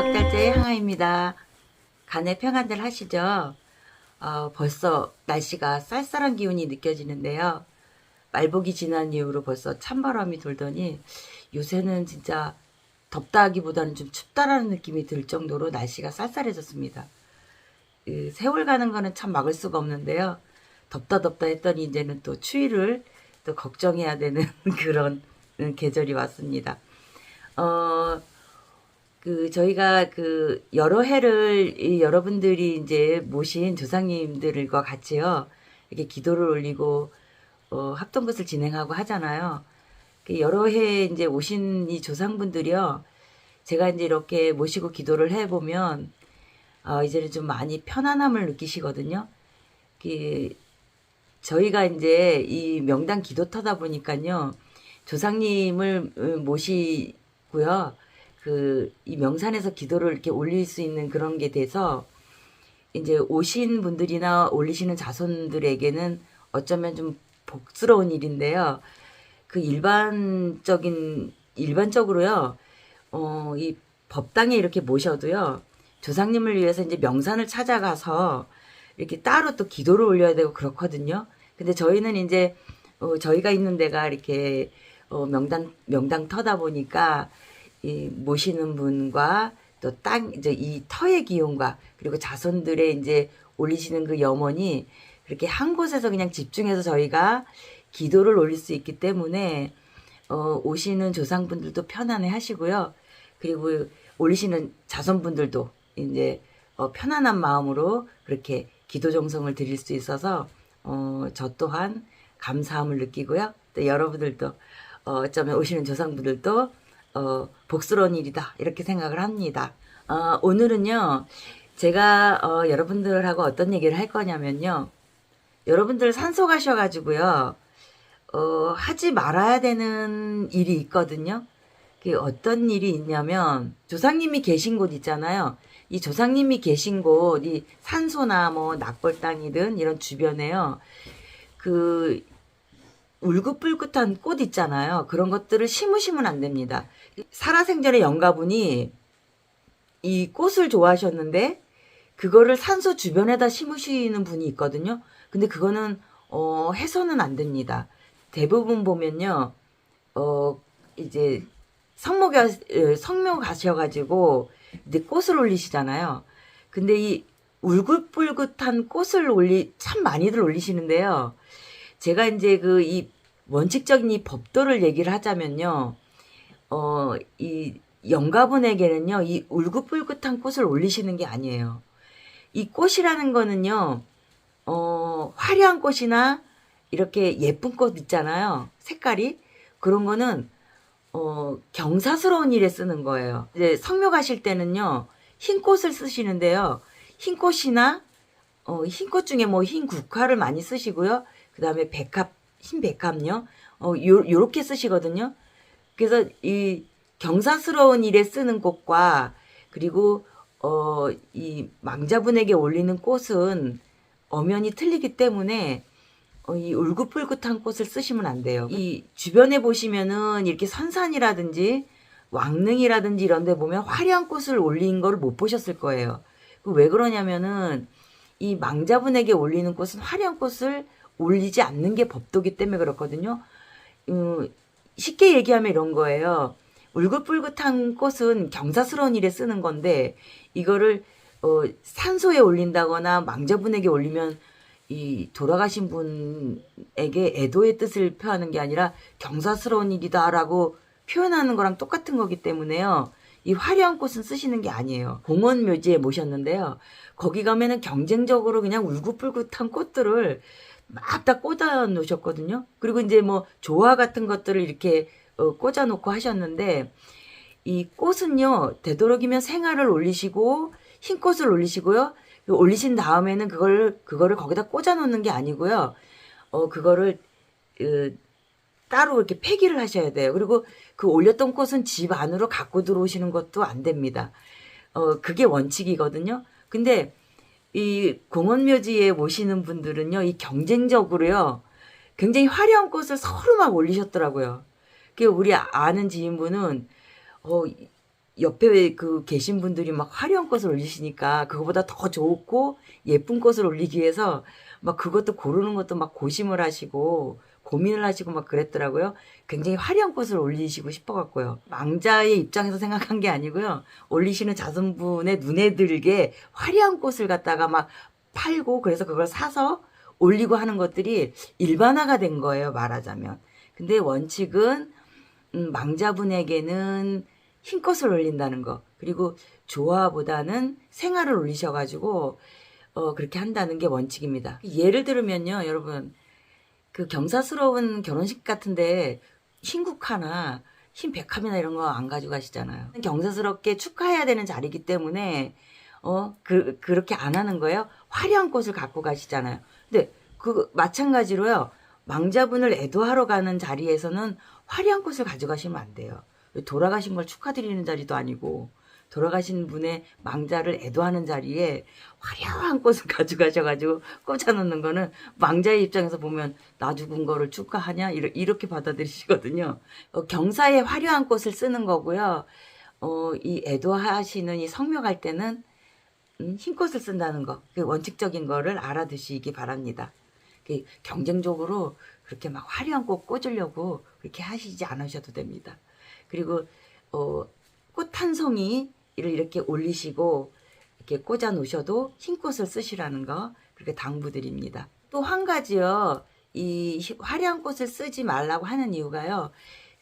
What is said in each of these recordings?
박달재의 항아입니다. 간의 평안들 하시죠? 어, 벌써 날씨가 쌀쌀한 기운이 느껴지는데요. 말복이 지난 이후로 벌써 찬바람이 돌더니 요새는 진짜 덥다 하기보다는 좀 춥다라는 느낌이 들 정도로 날씨가 쌀쌀해졌습니다. 그 세월 가는 거는 참 막을 수가 없는데요. 덥다 덥다 했더니 이제는 또 추위를 또 걱정해야 되는 그런 계절이 왔습니다. 어, 그 저희가 그 여러 해를 이 여러분들이 이제 모신 조상님들과 같이요 이렇게 기도를 올리고 어, 합동것을 진행하고 하잖아요. 그 여러 해 이제 오신 이 조상분들이요 제가 이제 이렇게 모시고 기도를 해 보면 어, 이제는 좀 많이 편안함을 느끼시거든요. 그 저희가 이제 이 명당 기도 터다 보니까요 조상님을 음, 모시고요. 그 이 명산에서 기도를 이렇게 올릴 수 있는 그런 게 돼서 이제 오신 분들이나 올리시는 자손들에게는 어쩌면 좀 복스러운 일인데요. 그 일반적인 일반적으로요. 어, 이 법당에 이렇게 모셔도요. 조상님을 위해서 이제 명산을 찾아가서 이렇게 따로 또 기도를 올려야 되고 그렇거든요. 근데 저희는 이제 어, 저희가 있는 데가 이렇게 어, 명당 명당 터다 보니까 이 모시는 분과 또 땅 이제 이 터의 기운과 그리고 자손들의 이제 올리시는 그 염원이 그렇게 한 곳에서 그냥 집중해서 저희가 기도를 올릴 수 있기 때문에 어, 오시는 조상분들도 편안해 하시고요. 그리고 올리시는 자손분들도 이제 어, 편안한 마음으로 그렇게 기도 정성을 드릴 수 있어서 어, 저 또한 감사함을 느끼고요. 또 여러분들도 어, 어쩌면 오시는 조상분들도 어, 복스러운 일이다 이렇게 생각을 합니다. 어, 오늘은요 제가 어, 여러분들하고 어떤 얘기를 할 거냐면요 여러분들 산소 가셔가지고요 어, 하지 말아야 되는 일이 있거든요. 그 어떤 일이 있냐면 조상님이 계신 곳 있잖아요. 이 조상님이 계신 곳, 이 산소나 뭐 낙골당이든 이런 주변에요. 그 울긋불긋한 꽃 있잖아요. 그런 것들을 심으시면 안 됩니다. 살아생전에 영가분이 이 꽃을 좋아하셨는데 그거를 산소 주변에다 심으시는 분이 있거든요. 근데 그거는 어 해서는 안 됩니다. 대부분 보면요. 어 이제 가 성묘 가셔가지고 이제 꽃을 올리시잖아요. 근데 이 울긋불긋한 꽃을 올리 참 많이들 올리시는데요. 제가 이제 그 이 원칙적인 이 법도를 얘기를 하자면요. 어, 이 영가분에게는요, 이 울긋불긋한 꽃을 올리시는 게 아니에요. 이 꽃이라는 거는요, 어, 화려한 꽃이나 이렇게 예쁜 꽃 있잖아요. 색깔이. 그런 거는, 어, 경사스러운 일에 쓰는 거예요. 이제 성묘 가실 때는요, 흰 꽃을 쓰시는데요. 흰 꽃이나, 어, 흰 꽃 중에 뭐 흰 국화를 많이 쓰시고요. 그 다음에 백합, 흰 백합요. 어, 요, 요렇게 쓰시거든요. 그래서 이 경사스러운 일에 쓰는 꽃과 그리고 어, 이 망자분에게 올리는 꽃은 엄연히 틀리기 때문에 어, 이 울긋불긋한 꽃을 쓰시면 안 돼요. 이 주변에 보시면은 이렇게 선산이라든지 왕릉이라든지 이런 데 보면 화려한 꽃을 올린 거를 못 보셨을 거예요. 그왜 그러냐면은 이 망자분에게 올리는 꽃은 화려한 꽃을 올리지 않는 게 법도기 때문에 그렇거든요. 음, 쉽게 얘기하면 이런 거예요. 울긋불긋한 꽃은 경사스러운 일에 쓰는 건데 이거를 어, 산소에 올린다거나 망자분에게 올리면 이 돌아가신 분에게 애도의 뜻을 표하는 게 아니라 경사스러운 일이다라고 표현하는 거랑 똑같은 거기 때문에요. 이 화려한 꽃은 쓰시는 게 아니에요. 공원 묘지에 모셨는데요. 거기 가면은 경쟁적으로 그냥 울긋불긋한 꽃들을 막 다 꽂아 놓으셨거든요. 그리고 이제 뭐 조화 같은 것들을 이렇게 어, 꽂아 놓고 하셨는데 이 꽃은요 되도록이면 생화를 올리시고 흰 꽃을 올리시고요. 올리신 다음에는 그걸 그거를 거기다 꽂아 놓는 게 아니고요. 어 그거를 그, 따로 이렇게 폐기를 하셔야 돼요. 그리고 그 올렸던 꽃은 집 안으로 갖고 들어오시는 것도 안 됩니다. 어 그게 원칙이거든요. 근데 이 공원묘지에 모시는 분들은요, 이 경쟁적으로요, 굉장히 화려한 꽃을 서로 막 올리셨더라고요. 그 우리 아는 지인분은 어 옆에 그 계신 분들이 막 화려한 꽃을 올리시니까 그거보다 더 좋고 예쁜 꽃을 올리기 위해서 막 그것도 고르는 것도 막 고심을 하시고 고민을 하시고 막 그랬더라고요. 굉장히 화려한 꽃을 올리시고 싶어갖고요. 망자의 입장에서 생각한 게 아니고요. 올리시는 자손분의 눈에 들게 화려한 꽃을 갖다가 막 팔고 그래서 그걸 사서 올리고 하는 것들이 일반화가 된 거예요. 말하자면. 근데 원칙은 음, 망자분에게는 흰 꽃을 올린다는 거 그리고 조화보다는 생화를 올리셔가지고 어, 그렇게 한다는 게 원칙입니다. 예를 들면요, 여러분 그 경사스러운 결혼식 같은데 흰 국화나 흰 백합이나 이런 거 안 가져가시잖아요. 경사스럽게 축하해야 되는 자리이기 때문에 어 그, 그렇게 안 하는 거예요. 화려한 꽃을 갖고 가시잖아요. 근데 그 마찬가지로요. 망자분을 애도하러 가는 자리에서는 화려한 꽃을 가져가시면 안 돼요. 돌아가신 걸 축하드리는 자리도 아니고 돌아가신 분의 망자를 애도하는 자리에 화려한 꽃을 가져가셔가지고 꽂아놓는 거는 망자의 입장에서 보면 나 죽은 거를 축하하냐 이렇게 받아들이시거든요. 어, 경사에 화려한 꽃을 쓰는 거고요. 어, 이 애도하시는 이 성묘할 때는 음, 흰 꽃을 쓴다는 거, 그 원칙적인 거를 알아두시기 바랍니다. 그 경쟁적으로 그렇게 막 화려한 꽃 꽂으려고 그렇게 하시지 않으셔도 됩니다. 그리고 어, 꽃 한 송이 를 이렇게 올리시고 이렇게 꽂아 놓으셔도 흰 꽃을 쓰시라는 거 그렇게 당부드립니다. 또 한 가지요. 이 희- 화려한 꽃을 쓰지 말라고 하는 이유가요.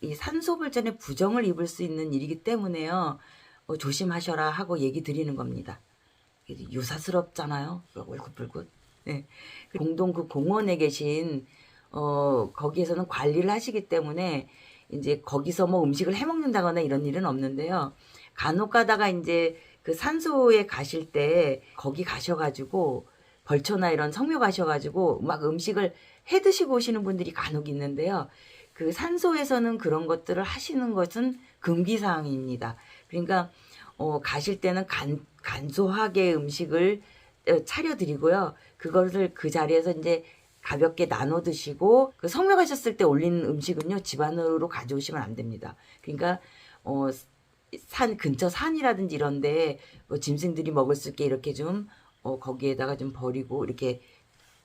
이 산소불전에 부정을 입을 수 있는 일이기 때문에요. 어, 조심하셔라 하고 얘기 드리는 겁니다. 유사스럽잖아요. 울긋불긋. 네. 공동 그 공원에 계신 어 거기에서는 관리를 하시기 때문에 이제 거기서 뭐 음식을 해 먹는다거나 이런 일은 없는데요. 간혹 가다가 이제 그 산소에 가실 때 거기 가셔가지고 벌초나 이런 성묘 가셔가지고 막 음식을 해 드시고 오시는 분들이 간혹 있는데요. 그 산소에서는 그런 것들을 하시는 것은 금기 사항입니다. 그러니까 어, 가실 때는 간, 간소하게 음식을 어, 차려 드리고요. 그것을 그 자리에서 이제 가볍게 나눠 드시고 그 성묘 가셨을 때 올린 음식은요 집 안으로 가져오시면 안 됩니다. 그러니까 어, 산 근처 산이라든지 이런데 뭐 짐승들이 먹을 수 있게 이렇게 좀 어, 거기에다가 좀 버리고 이렇게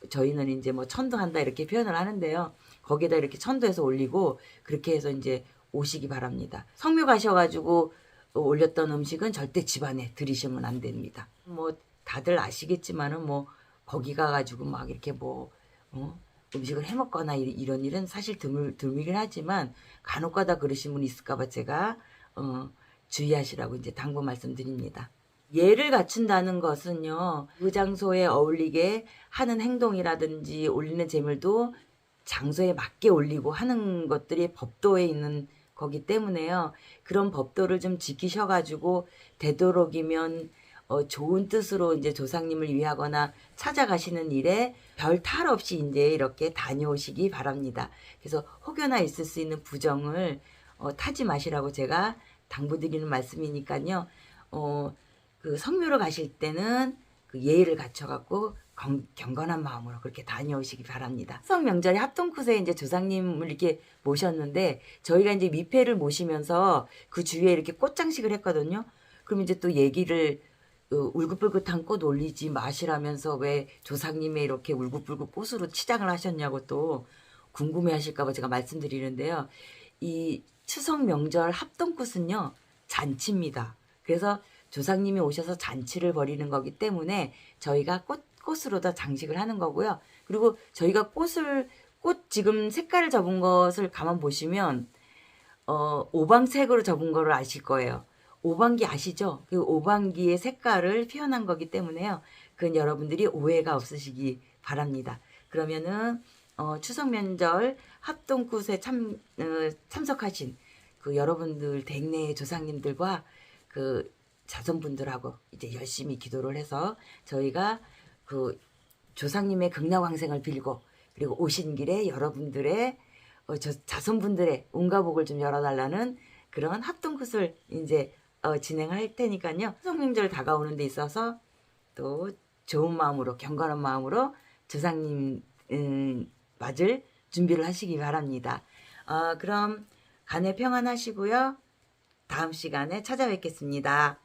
저희는 이제 뭐 천도한다 이렇게 표현을 하는데요. 거기에다 이렇게 천도해서 올리고 그렇게 해서 이제 오시기 바랍니다. 성묘 가셔가지고 올렸던 음식은 절대 집안에 들이시면 안 됩니다. 뭐 다들 아시겠지만은 뭐 거기 가가지고 막 이렇게 뭐 어? 음식을 해 먹거나 이- 이런 일은 사실 드물 드물긴 하지만 간혹가다 그러신 분 있을까봐 제가 어, 주의하시라고 이제 당부 말씀드립니다. 예를 갖춘다는 것은요 그 장소에 어울리게 하는 행동이라든지 올리는 재물도 장소에 맞게 올리고 하는 것들이 법도에 있는 거기 때문에요. 그런 법도를 좀 지키셔가지고 되도록이면 어, 좋은 뜻으로 이제 조상님을 위하거나 찾아가시는 일에 별 탈 없이 이제 이렇게 다녀오시기 바랍니다. 그래서 혹여나 있을 수 있는 부정을 어, 타지 마시라고 제가 당부드리는 말씀이니까요. 어, 그 성묘를 가실 때는 그 예의를 갖춰갖고 경, 경건한 마음으로 그렇게 다녀오시기 바랍니다. 성 명절에 합동굿에 이제 조상님을 이렇게 모셨는데 저희가 이제 미패를 모시면서 그 주위에 이렇게 꽃장식을 했거든요. 그럼 이제 또 얘기를 어, 울긋불긋한 꽃 올리지 마시라면서 왜 조상님의 이렇게 울긋불긋 꽃으로 치장을 하셨냐고 또 궁금해 하실까봐 제가 말씀드리는데요. 이 추석 명절 합동꽃은요, 잔치입니다. 그래서 조상님이 오셔서 잔치를 벌이는 거기 때문에 저희가 꽃, 꽃으로 다 장식을 하는 거고요. 그리고 저희가 꽃을, 꽃 지금 색깔을 접은 것을 가만 보시면, 어, 오방색으로 접은 거를 아실 거예요. 오방기 아시죠? 그 오방기의 색깔을 표현한 거기 때문에요. 그건 여러분들이 오해가 없으시기 바랍니다. 그러면은 어, 추석 명절 합동굿에 참 어, 참석하신 그 여러분들 댁내 조상님들과 그 자손분들하고 이제 열심히 기도를 해서 저희가 그 조상님의 극락왕생을 빌고 그리고 오신 길에 여러분들의 어, 저 자손분들의 운가 복을 좀 열어달라는 그런 합동굿을 이제 어, 진행할 테니까요. 성명절 다가오는 데 있어서 또 좋은 마음으로 경건한 마음으로 조상님 음, 맞을 준비를 하시기 바랍니다. 어, 그럼 간에 평안하시고요. 다음 시간에 찾아뵙겠습니다.